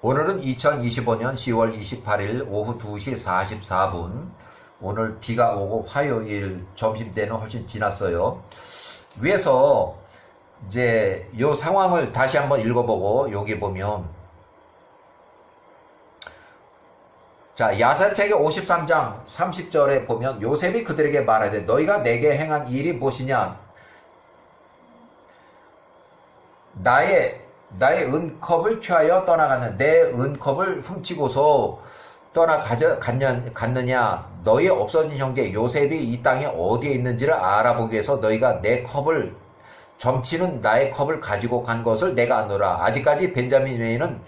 오늘은 2025년 10월 28일 오후 2시 44분. 오늘 비가 오고 화요일 점심때는 훨씬 지났어요. 위에서 이제 요 상황을 다시 한번 읽어보고 여기 보면 자 야사책의 53장 30절에 보면 요셉이 그들에게 말하되 너희가 내게 행한 일이 무엇이냐 나의 나의 은컵을 취하여 떠나가는 내 은컵을 훔치고서 떠나 가져 갔느냐? 너희 없어진 형제 요셉이 이 땅에 어디에 있는지를 알아보기 위해서 너희가 내 컵을 점치는 나의 컵을 가지고 간 것을 내가 아노라. 아직까지 벤자민 외에는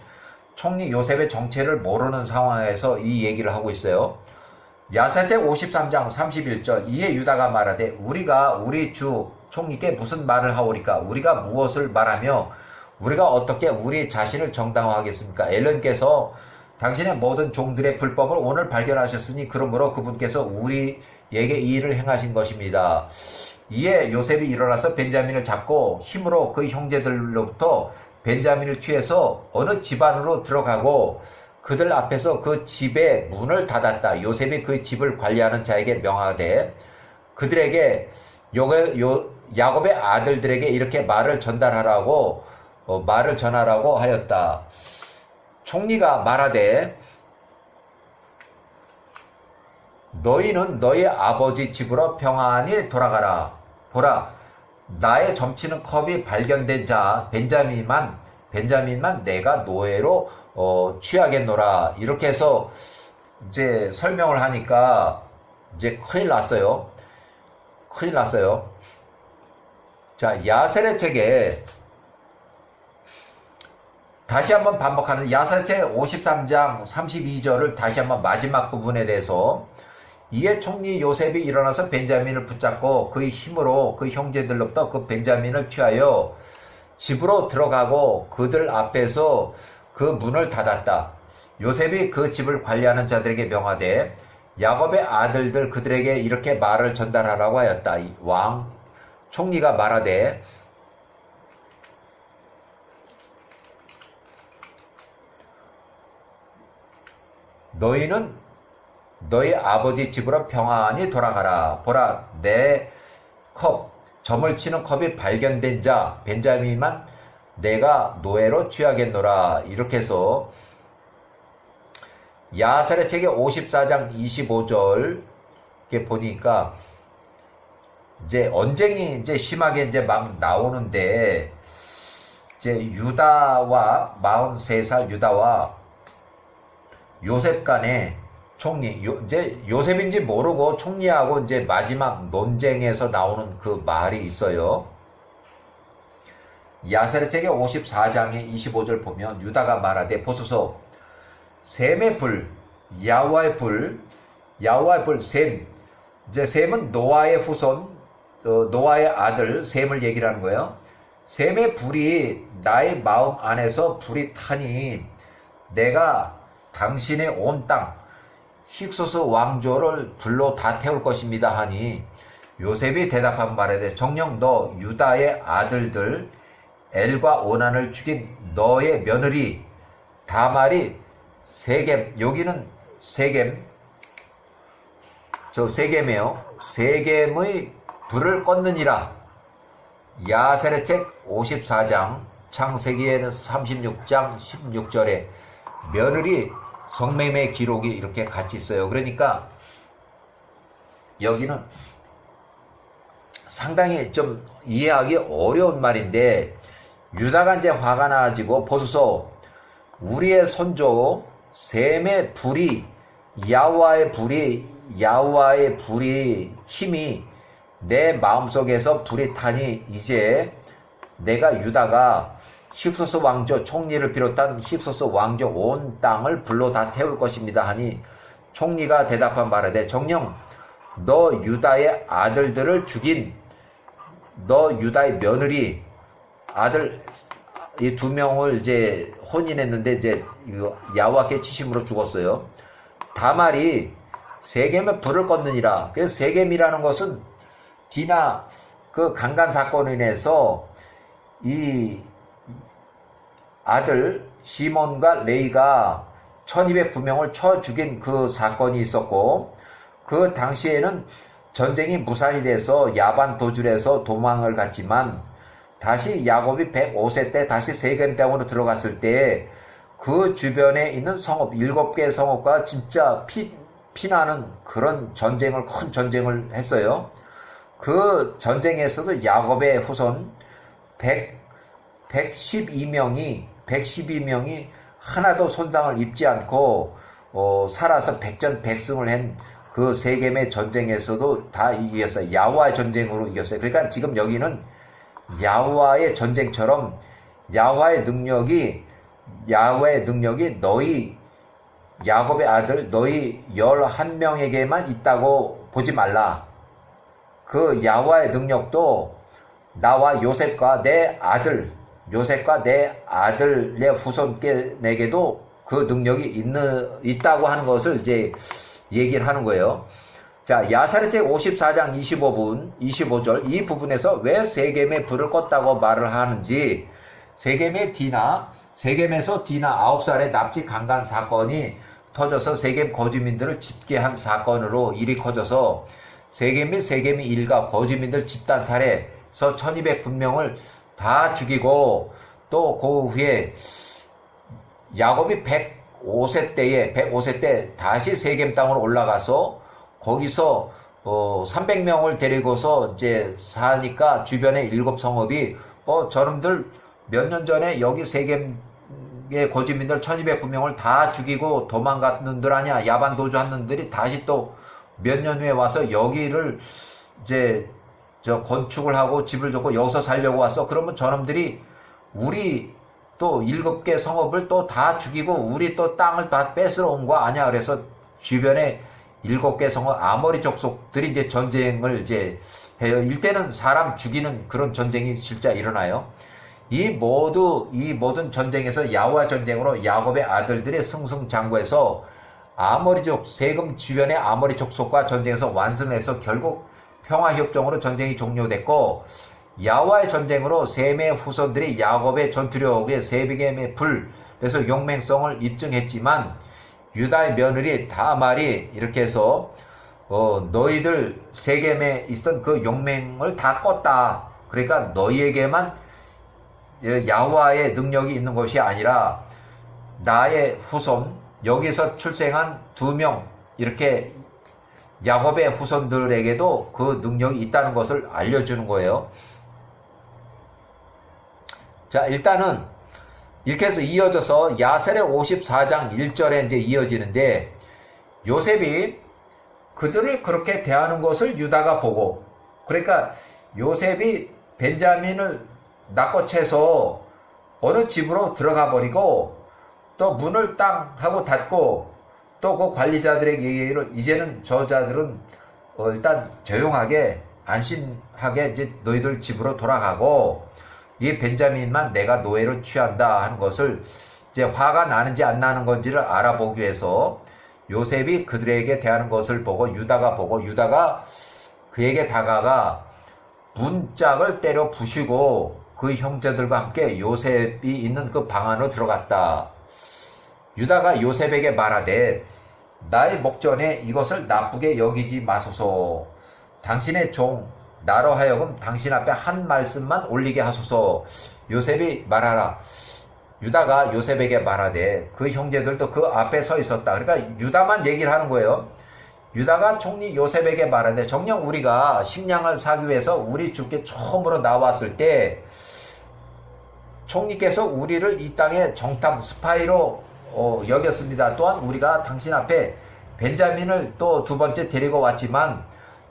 총리 요셉의 정체를 모르는 상황에서 이 얘기를 하고 있어요. 야사책 53장 31절 이에 유다가 말하되 우리가 우리 주 총리께 무슨 말을 하오리까? 우리가 무엇을 말하며 우리가 어떻게 우리 자신을 정당화하겠습니까? 엘런께서 당신의 모든 종들의 불법을 오늘 발견하셨으니 그러므로 그분께서 우리에게 이 일을 행하신 것입니다. 이에 요셉이 일어나서 벤자민을 잡고 힘으로 그 형제들로부터 벤자민을 취해서 어느 집안으로 들어가고 그들 앞에서 그 집의 문을 닫았다. 요셉이 그 집을 관리하는 자에게 명하되 그들에게 요, 요, 야곱의 아들들에게 이렇게 말을 전달하라고 어, 말을 전하라고 하였다. 총리가 말하되 너희는 너희 아버지 집으로 평안히 돌아가라. 보라, 나의 점치는 컵이 발견된 자 벤자민만 벤자민만 내가 노예로 어, 취하겠노라. 이렇게 해서 이제 설명을 하니까 이제 큰일 났어요. 큰일 났어요. 자, 야셀의 책에 다시 한번 반복하는 야사체 53장 32절을 다시 한번 마지막 부분에 대해서 이에 총리 요셉이 일어나서 벤자민을 붙잡고 그의 힘으로 그 형제들로부터 그 벤자민을 취하여 집으로 들어가고 그들 앞에서 그 문을 닫았다. 요셉이 그 집을 관리하는 자들에게 명하되 야곱의 아들들 그들에게 이렇게 말을 전달하라고 하였다. 왕 총리가 말하되 너희는 너희 아버지 집으로 평안히 돌아가라. 보라, 내 컵, 점을 치는 컵이 발견된 자, 벤자민만 내가 노예로 취하겠노라. 이렇게 해서 야살의 책의 54장 25절 이렇게 보니까 이제 언쟁이 이제 심하게 이제 막 나오는데 이제 유다와 43살 유다와 요셉 간에 총리, 요, 이제 요셉인지 모르고 총리하고 이제 마지막 논쟁에서 나오는 그 말이 있어요. 야세르 책의 54장의 25절 보면 유다가 말하되 보소서 셈의 불, 야와의 불, 야와의 불, 셈. 이제 셈은 노아의 후손, 어, 노아의 아들 셈을 얘기를 하는 거예요. 셈의 불이 나의 마음 안에서 불이 타니 내가 당신의 온 땅, 힉소스 왕조를 불로 다 태울 것입니다 하니 요셉이 대답한 말에 정녕 너 유다의 아들들 엘과 오난을 죽인 너의 며느리 다말이 세겜 여기는 세겜 저 세겜이에요. 세겜의 불을 껐느니라. 야세의 책 54장 창세기에는 36장 16절에 며느리 성매매 기록이 이렇게 같이 있어요. 그러니까 여기는 상당히 좀 이해하기 어려운 말인데 유다가 이제 화가 나가지고 보소서 우리의 손조 셈의 불이 야와의 불이 야와의 불이 힘이 내 마음속에서 불이 타니 이제 내가 유다가 힙소스 왕조 총리를 비롯한 힙소스 왕조 온 땅을 불로 다 태울 것입니다 하니 총리가 대답한 말하되 정령 너 유다의 아들들을 죽인 너 유다의 며느리 아들 이 두 명을 이제 혼인했는데 이제 야와께 치심으로 죽었어요. 다말이 세겜에 불을 껐느니라. 그래서 세겜이라는 것은 디나 그 강간 사건으로 인해서 이 아들 시몬과 레이가 1209명을 쳐 죽인 그 사건이 있었고 그 당시에는 전쟁이 무산이 돼서 야반 도주해서 도망을 갔지만 다시 야곱이 105세 때 다시 세겜 땅으로 들어갔을 때 그 주변에 있는 성읍 일곱 개 성읍과 진짜 피 피나는 그런 전쟁을 큰 전쟁을 했어요. 그 전쟁에서도 야곱의 후손 100 112명이 112명이 하나도 손상을 입지 않고 어, 살아서 백전백승을 한 그 세겜의 전쟁에서도 다 이겼어요. 야와의 전쟁으로 이겼어요. 그러니까 지금 여기는 야와의 전쟁처럼 야와의 능력이 야와의 능력이 너희 야곱의 아들 너희 11명에게만 있다고 보지 말라. 그 야와의 능력도 나와 요셉과 내 아들 요셉과 내 아들의 후손께 내게도 그 능력이 있는 있다고 하는 것을 이제 얘기를 하는 거예요. 자, 야사르체 54장 25분, 25절 이 부분에서 왜 세겜에 불을 껐다고 말을 하는지 세겜의 디나, 세겜에서 디나 9살의 납치 강간 사건이 터져서 세겜 거주민들을 집계한 사건으로 일이 커져서 세겜 및 세겜의 일가 거주민들 집단 살해서 1200분명을 다 죽이고 또 그 후에 야곱이 105세 때에 105세 때 다시 세겜 땅으로 올라가서 거기서 어 300명을 데리고서 이제 사니까 주변의 일곱 성읍이 어 저놈들 몇 년 전에 여기 세겜의 거주민들 1209명을 다 죽이고 도망갔 는들 아니야. 야반 도주한 놈들이 다시 또 몇 년 후에 와서 여기를 이제 저 건축을 하고 집을 짓고 여기서 살려고 왔어. 그러면 저놈들이 우리 또 일곱 개 성읍을 또 다 죽이고 우리 또 땅을 다 뺏으러 온 거 아니야. 그래서 주변에 일곱 개 성읍 아머리 족속들이 이제 전쟁을 이제 해요. 일때는 사람 죽이는 그런 전쟁이 실제 일어나요. 이 모두 이 모든 전쟁에서 야와 전쟁으로 야곱의 아들들이 승승장구해서 아머리족 세금 주변의 아머리 족속과 전쟁에서 완승해서 결국 평화협정으로 전쟁이 종료됐고 야와의 전쟁으로 셈의 후손들이 야곱의 전투력에 세비겜의 불 그래서 용맹성을 입증했지만 유다의 며느리 다말이 이렇게 해서 어, 너희들 세겜에 있던 그 용맹을 다 껐다. 그러니까 너희에게만 야와의 능력이 있는 것이 아니라 나의 후손 여기서 출생한 두 명 이렇게 야곱의 후손들에게도 그 능력이 있다는 것을 알려주는 거예요. 자, 일단은 이렇게 해서 이어져서 야셀의 54장 1절에 이제 이어지는데 요셉이 그들을 그렇게 대하는 것을 유다가 보고 그러니까 요셉이 벤자민을 낚고채서 어느 집으로 들어가 버리고 또 문을 땅 하고 닫고 또 그 관리자들에게 얘기를 이제는 저자들은 어 일단 조용하게 안심하게 이제 너희들 집으로 돌아가고 이 벤자민만 내가 노예로 취한다 하는 것을 이제 화가 나는지 안 나는 건지를 알아보기 위해서 요셉이 그들에게 대하는 것을 보고 유다가 보고 유다가 그에게 다가가 문짝을 때려 부시고 그 형제들과 함께 요셉이 있는 그 방 안으로 들어갔다. 유다가 요셉에게 말하되 나의 목전에 이것을 나쁘게 여기지 마소서. 당신의 종 나로 하여금 당신 앞에 한 말씀만 올리게 하소서. 요셉이 말하라. 유다가 요셉에게 말하되 그 형제들도 그 앞에 서 있었다. 그러니까 유다만 얘기를 하는 거예요. 유다가 총리 요셉에게 말하되 정녕 우리가 식량을 사기 위해서 우리 주께 처음으로 나왔을 때 총리께서 우리를 이 땅에 정탐 스파이로 어, 여겼습니다. 또한 우리가 당신 앞에 벤자민을 또 두 번째 데리고 왔지만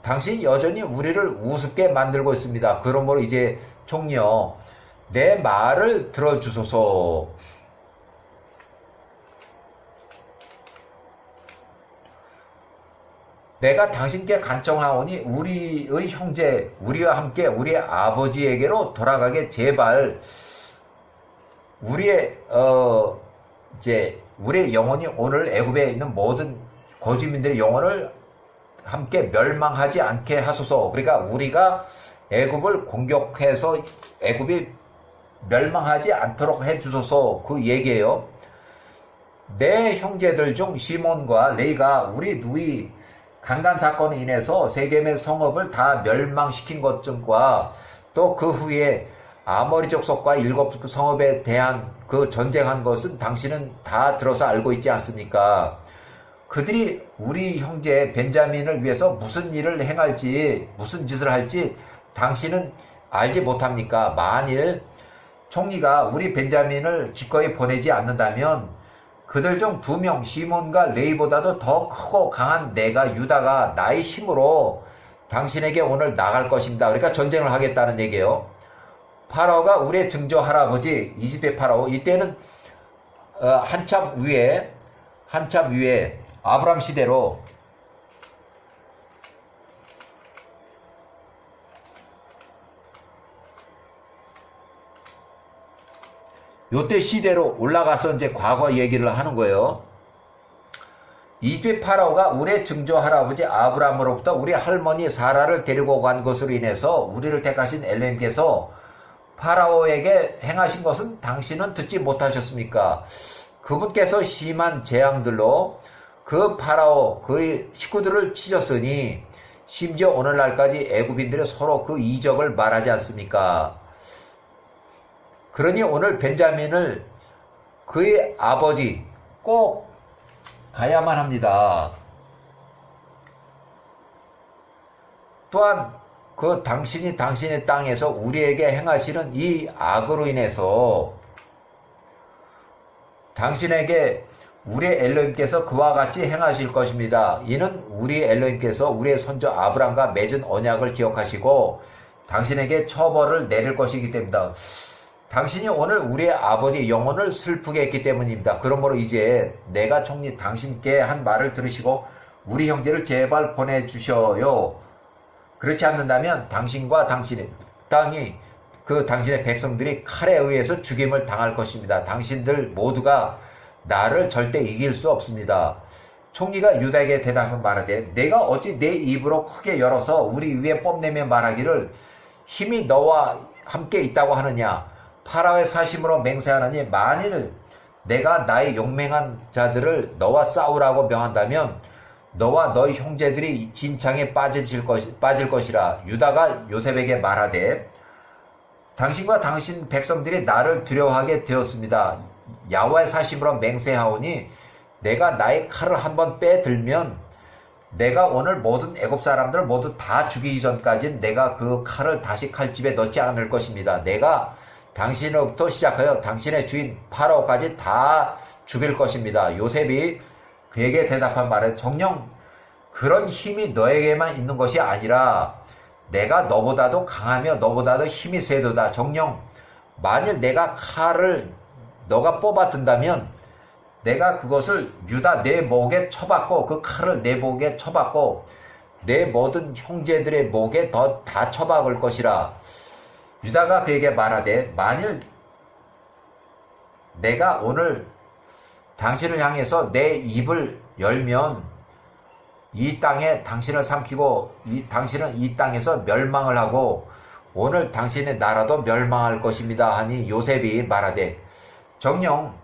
당신 여전히 우리를 우습게 만들고 있습니다. 그러므로 이제 총리여 내 말을 들어주소서. 내가 당신께 간청하오니 우리의 형제 우리와 함께 우리의 아버지에게로 돌아가게 제발 우리의 어 이제 우리의 영혼이 오늘 애굽에 있는 모든 거주민들의 영혼을 함께 멸망하지 않게 하소서. 그러니까 우리가 애굽을 공격해서 애굽이 멸망하지 않도록 해주소서 그 얘기예요. 내 형제들 중 시몬과 레이가 우리 누이 강간 사건으로 인해서 세겜의 성읍을 다 멸망시킨 것과 또 그 후에 아머리 족 속과 일곱 그 성읍에 대한 그 전쟁한 것은 당신은 다 들어서 알고 있지 않습니까? 그들이 우리 형제 벤자민을 위해서 무슨 일을 행할지 무슨 짓을 할지 당신은 알지 못합니까? 만일 총리가 우리 벤자민을 기꺼이 보내지 않는다면 그들 중 두 명 시몬과 레이보다도 더 크고 강한 내가 유다가 나의 힘으로 당신에게 오늘 나갈 것입니다. 그러니까 전쟁을 하겠다는 얘기예요. 파라오가 우리의 증조 할아버지 이집트 파라오 이때는 어, 한참 위에 한참 위에 아브람 시대로 요때 시대로 올라가서 이제 과거 얘기를 하는 거예요. 이집트 파라오가 우리의 증조 할아버지 아브라함으로부터 우리 할머니 사라를 데리고 간 것으로 인해서 우리를 택하신 엘렘께서 파라오에게 행하신 것은 당신은 듣지 못하셨습니까? 그분께서 심한 재앙들로 그 파라오 그 식구들을 치셨으니 심지어 오늘날까지 애굽인들이 서로 그 이적을 말하지 않습니까? 그러니 오늘 벤자민을 그의 아버지 꼭 가야만 합니다. 또한 그 당신이 당신의 땅에서 우리에게 행하시는 이 악으로 인해서 당신에게 우리의 엘로힘께서 그와 같이 행하실 것입니다. 이는 우리 엘로힘께서 우리의 선조 아브람과 맺은 언약을 기억하시고 당신에게 처벌을 내릴 것이기 때문이다. 당신이 오늘 우리의 아버지 영혼을 슬프게 했기 때문입니다. 그러므로 이제 내가 총리 당신께 한 말을 들으시고 우리 형제를 제발 보내주셔요. 그렇지 않는다면 당신과 당신의 땅이 그 당신의 백성들이 칼에 의해서 죽임을 당할 것입니다. 당신들 모두가 나를 절대 이길 수 없습니다. 총리가 유다에게 대답한 말하되 내가 어찌 내 입으로 크게 열어서 우리 위에 뽐내며 말하기를 힘이 너와 함께 있다고 하느냐 파라오의 사심으로 맹세하느니 만일 내가 나의 용맹한 자들을 너와 싸우라고 명한다면 너와 너희 형제들이 진창에 빠질, 것, 빠질 것이라 유다가 요셉에게 말하되 당신과 당신 백성들이 나를 두려워하게 되었습니다. 야와의 사심으로 맹세하오니 내가 나의 칼을 한번 빼들면 내가 오늘 모든 애굽 사람들 모두 다 죽이기 전까지는 내가 그 칼을 다시 칼집에 넣지 않을 것입니다. 내가 당신으로부터 시작하여 당신의 주인 파라오까지 다 죽일 것입니다. 요셉이 그에게 대답한 말은 정령 그런 힘이 너에게만 있는 것이 아니라 내가 너보다도 강하며 너보다도 힘이 세도다. 정령 만일 내가 칼을 너가 뽑아든다면 내가 그것을 유다 내 목에 쳐박고 그 칼을 내 목에 쳐박고 내 모든 형제들의 목에 더 다 쳐박을 것이라. 유다가 그에게 말하되 만일 내가 오늘 당신을 향해서 내 입을 열면 이 땅에 당신을 삼키고 이 당신은 이 땅에서 멸망을 하고 오늘 당신의 나라도 멸망할 것입니다 하니 요셉이 말하되 정령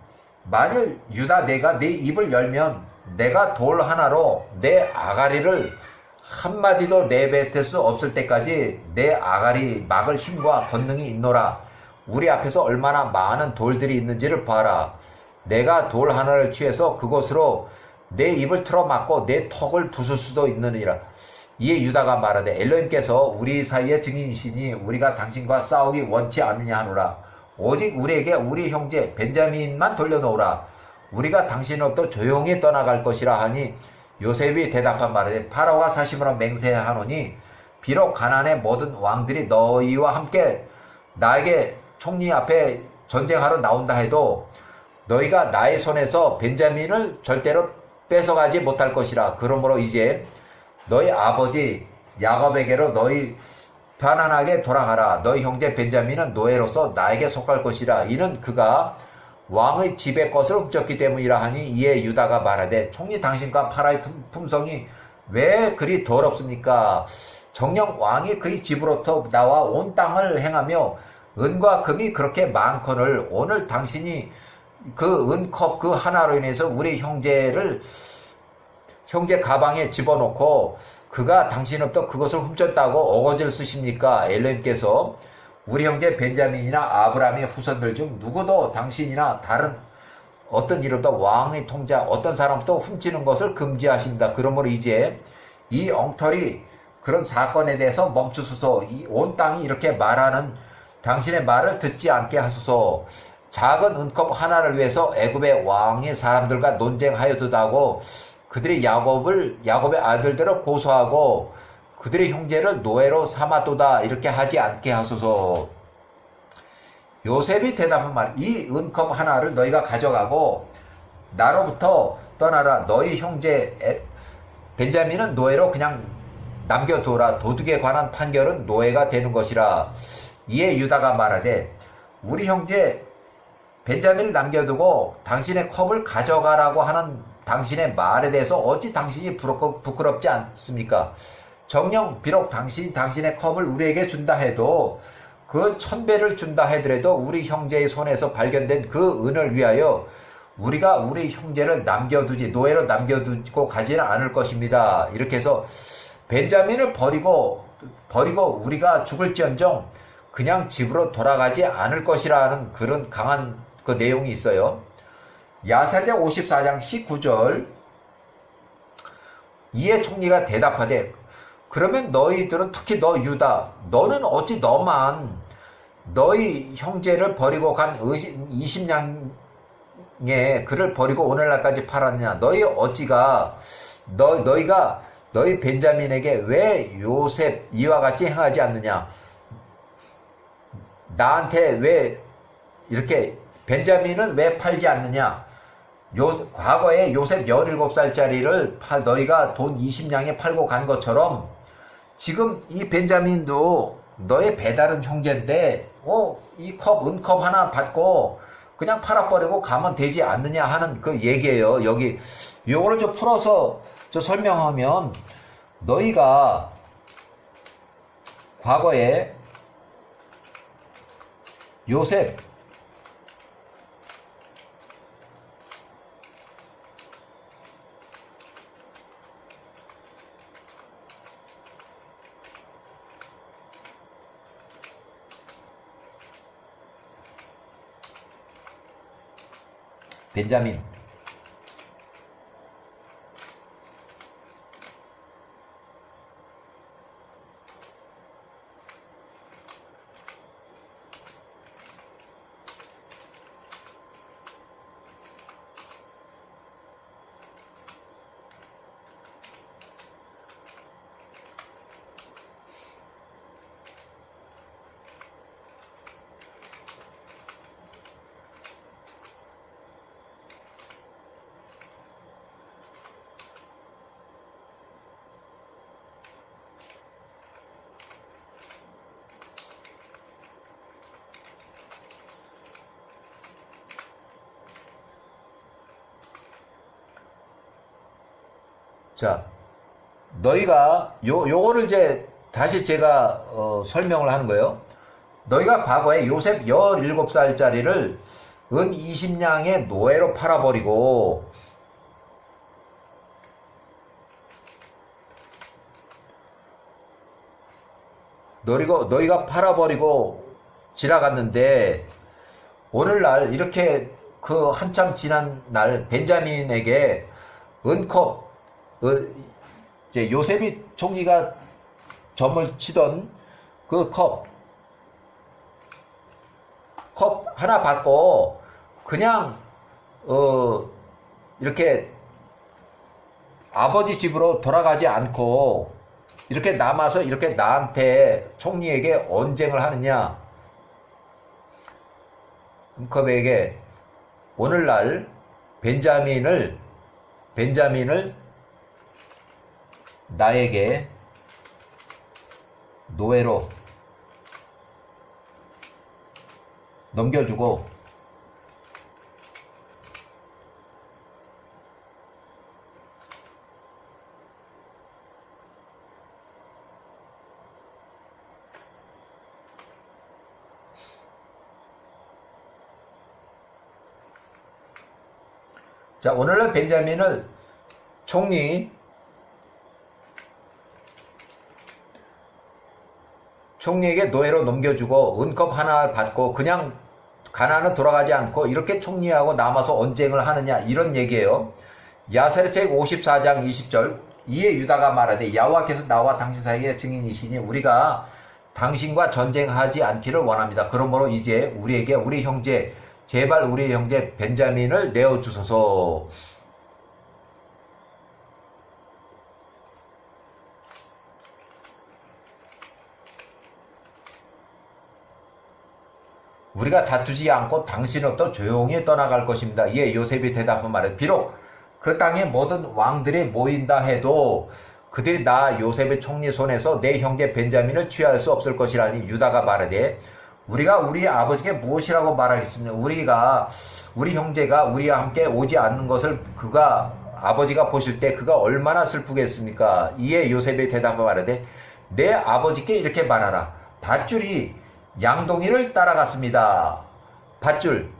만일 유다 내가 네 입을 열면 내가 돌 하나로 내 아가리를 한마디도 내뱉을 수 없을 때까지 내 아가리 막을 힘과 권능이 있노라. 우리 앞에서 얼마나 많은 돌들이 있는지를 봐라. 내가 돌 하나를 취해서 그곳으로 내 입을 틀어막고 내 턱을 부술 수도 있느니라. 이에 유다가 말하되 엘로힘께서 우리 사이의 증인이시니 우리가 당신과 싸우기 원치 않느냐 하노라. 오직 우리에게 우리 형제 벤자민만 돌려놓으라. 우리가 당신으로부터 조용히 떠나갈 것이라 하니 요셉이 대답한 말에 파라오가 사심으로 맹세하노니 비록 가난의 모든 왕들이 너희와 함께 나에게 총리 앞에 전쟁하러 나온다 해도 너희가 나의 손에서 벤자민을 절대로 뺏어가지 못할 것이라. 그러므로 이제 너희 아버지 야곱에게로 너희 편안하게 돌아가라. 너희 형제 벤자민은 노예로서 나에게 속할 것이라. 이는 그가 왕의 집의 것을 훔쳤기 때문이라 하니 이에 유다가 말하되 총리 당신과 파라의 품 성이 왜 그리 더럽습니까? 정령 왕이 그의 집으로부터 나와 온 땅을 행하며 은과 금이 그렇게 많거늘 오늘 당신이 그 은컵 그 하나로 인해서 우리 형제를 형제 가방에 집어넣고 그가 당신으로부터 그것을 훔쳤다고 어거지를 쓰십니까? 엘렌께서 우리 형제 벤자민이나 아브라함의 후손들 중 누구도 당신이나 다른 어떤 이로부터 왕의 통자 어떤 사람부터 훔치는 것을 금지하십니다. 그러므로 이제 이 엉터리 그런 사건에 대해서 멈추소서 이 온 땅이 이렇게 말하는 당신의 말을 듣지 않게 하소서 작은 은컵 하나를 위해서 애굽의 왕의 사람들과 논쟁하여도다고 그들이 야곱을 야곱의 아들들을 고소하고 그들의 형제를 노예로 삼아도다 이렇게 하지 않게 하소서. 요셉이 대답한 말, 이 은컵 하나를 너희가 가져가고 나로부터 떠나라. 너희 형제 에- 벤자민은 노예로 그냥 남겨두라. 도둑에 관한 판결은 노예가 되는 것이라. 이에 유다가 말하되 우리 형제 벤자민을 남겨두고 당신의 컵을 가져가라고 하는 당신의 말에 대해서 어찌 당신이 부끄럽, 부끄럽지 않습니까? 정령 비록 당신이 당신의 컵을 우리에게 준다 해도 그 천배를 준다 하더라도 우리 형제의 손에서 발견된 그 은을 위하여 우리가 우리 형제를 남겨두지 노예로 남겨두고 가지는 않을 것입니다. 이렇게 해서 벤자민을 버리고 버리고 우리가 죽을지언정 그냥 집으로 돌아가지 않을 것이라는 그런 강한 그 내용이 있어요. 야사제 54장 19절. 이에 총리가 대답하되 그러면 너희들은 특히 너 유다 너는 어찌 너만 너희 형제를 버리고 간 20냥의 그를 버리고 오늘날까지 팔았느냐? 너희 어찌가 너, 너희가 너희 벤자민에게 왜 요셉 이와 같이 행하지 않느냐? 나한테 왜 이렇게 벤자민은 왜 팔지 않느냐 요, 과거에 요셉 17살짜리를 팔, 너희가 돈 20냥에 팔고 간 것처럼 지금 이 벤자민도 너의 배다른 형제인데, 어, 이 컵, 은컵 하나 받고 그냥 팔아버리고 가면 되지 않느냐 하는 그 얘기예요. 여기, 요거를 좀 풀어서 저 설명하면 너희가 과거에 요셉 벤 자, 너희가 요 요거를 이제 다시 제가 어, 설명을 하는 거예요. 너희가 과거에 요셉 17살짜리를 은 20냥의 노예로 팔아버리고 너희가, 너희가 팔아버리고 지나갔는데 오늘날 이렇게 그 한참 지난 날 벤자민에게 은컵 어, 이제 요셉이 총리가 점을 치던 그 컵, 컵 하나 받고 그냥 어 이렇게 아버지 집으로 돌아가지 않고 이렇게 남아서 이렇게 나한테 총리에게 언쟁을 하느냐. 은컵에게 오늘날 벤자민을 벤자민을 나에게 노예로 넘겨주고 자, 오늘날 벤자민을 총리 총리에게 노예로 넘겨주고 은컵 하나 받고 그냥 가나는 돌아가지 않고 이렇게 총리하고 남아서 언쟁을 하느냐 이런 얘기예요. 야세르책 54장 20절 이에 유다가 말하되 야와께서 나와 당신 사이의 증인이시니 우리가 당신과 전쟁하지 않기를 원합니다. 그러므로 이제 우리에게 우리 형제 제발 우리 형제 벤자민을 내어 주소서. 우리가 다투지 않고 당신으로부터 조용히 떠나갈 것입니다. 이에 요셉이 대답한 말은 비록 그 땅에 모든 왕들이 모인다 해도 그들이 나 요셉의 총리 손에서 내 형제 벤자민을 취할 수 없을 것이라니 유다가 말하되 우리가 우리 아버지께 무엇이라고 말하겠습니까? 우리가 우리 형제가 우리와 함께 오지 않는 것을 그가 아버지가 보실 때 그가 얼마나 슬프겠습니까? 이에 요셉이 대답하 말하되 내 아버지께 이렇게 말하라. 밧줄이 양동이를 따라갔습니다. 밧줄.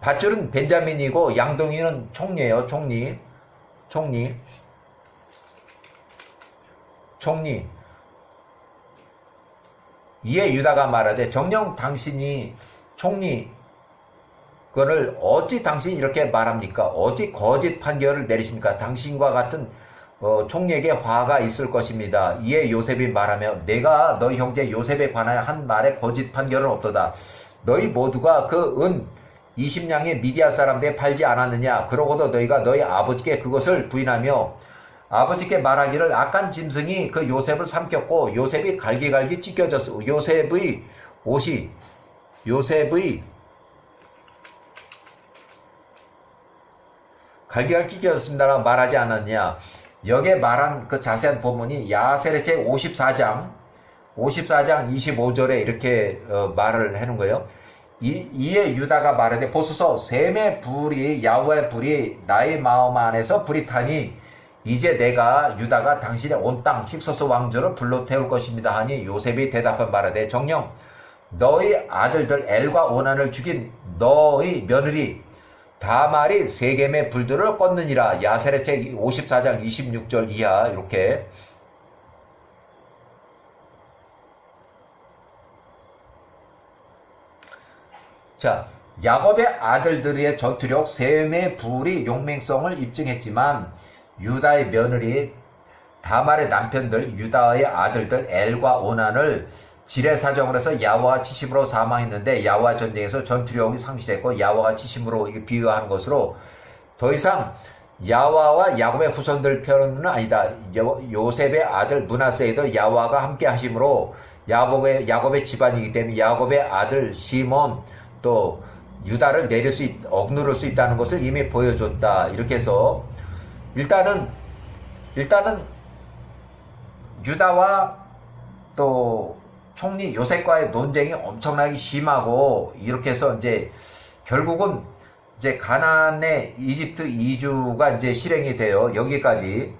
밧줄은 벤자민이고 양동이는 총리예요. 총리. 총리. 총리. 이에 유다가 말하되 정령 당신이 총리 그거를 어찌 당신이 이렇게 말합니까? 어찌 거짓 판결을 내리십니까? 당신과 같은 어, 총리에게 화가 있을 것입니다. 이에 요셉이 말하며 내가 너희 형제 요셉에 관하여 한 말에 거짓 판결은 없도다. 너희 모두가 그 은 20냥의 미디아 사람들에 팔지 않았느냐? 그러고도 너희가 너희 아버지께 그것을 부인하며 아버지께 말하기를 악한 짐승이 그 요셉을 삼켰고 요셉이 갈기갈기 찢겨졌어. 요셉의 옷이 요셉의 갈기갈기 찢겨졌습니다라고 말하지 않았냐? 여기에 말한 그 자세한 본문이 야세레체 54장 54장 25절에 이렇게 어, 말을 해놓은 거예요. 이, 이에 유다가 말하되 보소서 셈의 불이 야후의 불이 나의 마음 안에서 불이 타니 이제 내가 유다가 당신의 온 땅 힉소스 왕조를 불러 태울 것입니다 하니 요셉이 대답한 말하되 정령 너희 아들들 엘과 오난을 죽인 너희 며느리 다말이 세겜의 불들을 껐느니라. 야세레책 54장 26절 이하. 이렇게. 자 야곱의 아들들의 전투력 셈의 불이 용맹성을 입증했지만 유다의 며느리 다말의 남편들 유다의 아들들 엘과 오난을 지뢰 사정을 해서 야와 치심으로 사망했는데 야와 전쟁에서 전투력이 상실했고 야와가 치심으로 비유하는 것으로 더 이상 야와와 야곱의 후손들 편은 아니다. 요, 셉의 아들 문하세에도 야와가 함께 하심으로 야곱의 야곱의 집안이기 때문에 야곱의 아들 시몬 또 유다를 내릴 수 있, 억누를 수 있다는 것을 이미 보여줬다. 이렇게 해서 일단은 일단은 유다와 또 총리 요셉과의 논쟁이 엄청나게 심하고 이렇게 해서 이제 결국은 이제 가나안의 이집트 이주가 이제 실행이 돼요. 여기까지